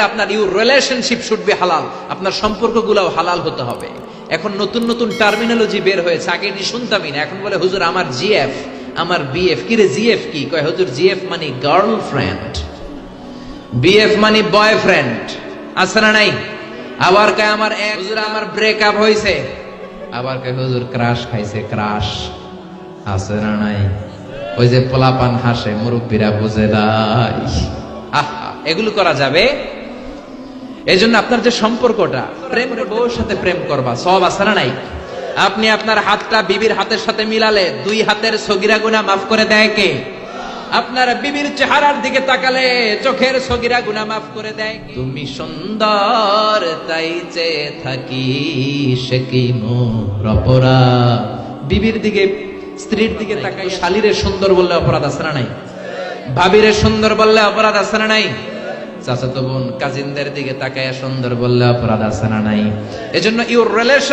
আপনার your relationship should be হালাল আপনার সম্পর্কগুলোও হালাল হতে হবে। এখন নতুন নতুন টার্মিনোলজি বের হয়েছে। আগে এটি শুনতামই না। এখন বলে, হুজুর, আমার জিএফ, আমার বিএফ। কি রে জিএফ কি? কয়, হুজুর, জিএফ মানে গার্লফ্রেন্ড বিএফ মানে বয়ফ্রেন্ড আছে না নাই? আবার কয়, আমার এক হুজুর, আমার ব্রেকআপ হয়েছে আবার কয়, হুজুর ক্রাশ খাইছে ক্রাশ আছে না নাই? ওই যে পোলাপান হাসে, মুরব্বীরা বুঝে নাই। আহা, এগুলো করা যাবে? এই জন্য আপনার যে সম্পর্কটা প্রেম বউর সাথে প্রেম করবা সব আছে না নাই? আপনি আপনার হাতটা বিবির হাতের সাথে মিলালে দুই হাতের সগিরা গুনা মাফ করে দেয় কে? আপনার বিবির চেহারার দিকে তাকালে চোখের সগিরা গুনা মাফ করে দেয়? তুমি সুন্দর তাই চেয়ে থাকি সে কি মোর অপরাধ? বিবির দিকে স্ত্রীর দিকে তাকাই শালিরে সুন্দর বললে অপরাধ আছে না নাই? ভাবিরে সুন্দর বললে অপরাধ আছে না নাই? চাচাতো বোন কাজিনদের দিকে তাকায় সুন্দর বললে অপরাধ আছে না নাই? এজন্য ইউর রিলেশন